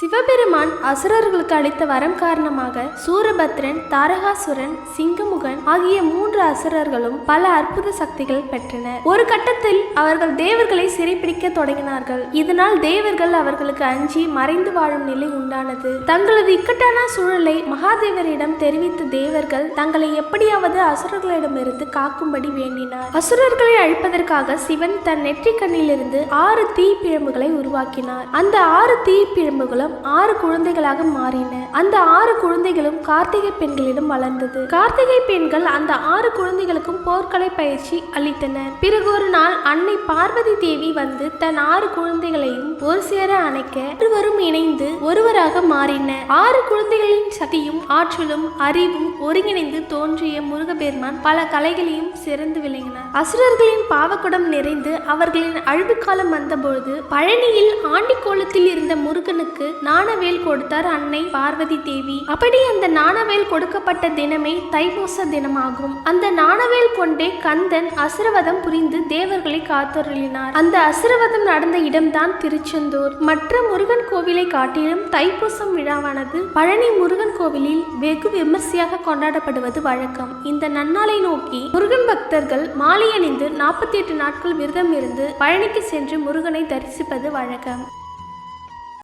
சிவபெருமான் அசுரர்களுக்கு அளித்த வரம் காரணமாக சூரபத்ரன் தாரகாசுரன் சிங்கமுகன் ஆகிய மூன்று அசுரர்களும் பல அற்புத சக்திகள் பெற்றனர். ஒரு கட்டத்தில் அவர்கள் தேவர்களை சிறைப்பிடிக்க தொடங்கினார்கள். இதனால் தேவர்கள் அவர்களுக்கு அஞ்சி மறைந்து வாழும் நிலை உண்டானது. தங்களது இக்கட்டான சூழலை மகாதேவரிடம் தெரிவித்த தேவர்கள் தங்களை எப்படியாவது அசுரர்களிடமிருந்து காக்கும்படி வேண்டினார். அசுரர்களை அழிப்பதற்காக சிவன் தன் நெற்றிக் கண்ணிலிருந்து ஆறு தீப்பிழம்புகளை உருவாக்கினார். அந்த ஆறு மூலம் ஆறு குழந்தைகளாக மாறின. அந்த ஆறு குழந்தைகளும் கார்த்திகை பெண்களிடம் வளர்ந்தது. கார்த்திகை பெண்கள் அந்த ஆறு குழந்தைகளுக்கும் போர்க்கலை பயிற்சி அளித்தனர் பிறகு ஒரு நாள் அன்னை பார்வதி தேவி வந்து தன் ஆறு குழந்தைகளையும் ஒரு சேர அணைக்க இருவரும் இணைந்து ஒருவராக மாறின. ஆறு குழந்தைகளின் சக்தியும் ஆற்றலும் அறிவும் ஒருங்கிணைந்து தோன்றிய முருகபெருமான் பல கலைகளையும் சிறந்து விளங்கினார். அசுரர்களின் பாவக்குடம் நிறைந்து அவர்களின் அழிவு காலம் வந்தபொழுது பழனியில் ஆண்டிக்கோலத்தில் இருந்த முருகனுக்கு நாணவேல் கொடுத்தார் அன்னை பார்வதி தேவி. அப்படி அந்த நாணவேல் கொடுக்கப்பட்ட தினமே தைப்பூச தினமாகும். அந்த நாணவேல் கொண்டே கந்தன் அசுரவதம் புரிந்து தேவர்களை காத்தருளினார். அந்த அசுரவதம் நடந்த இடம்தான் திருச்செந்தூர். மற்ற முருகன் கோவிலை காட்டிலும் தைப்பூசம் விழாவானது பழனி முருகன் கோவிலில் வெகு விமர்சையாக கொண்டாடப்படுவது வழக்கம். இந்த நன்னாளை நோக்கி முருகன் பக்தர்கள் மாலை அணிந்து நாற்பத்தி எட்டு நாட்கள் விரதம் இருந்து பழனிக்கு சென்று முருகனை தரிசிப்பது வழக்கம்.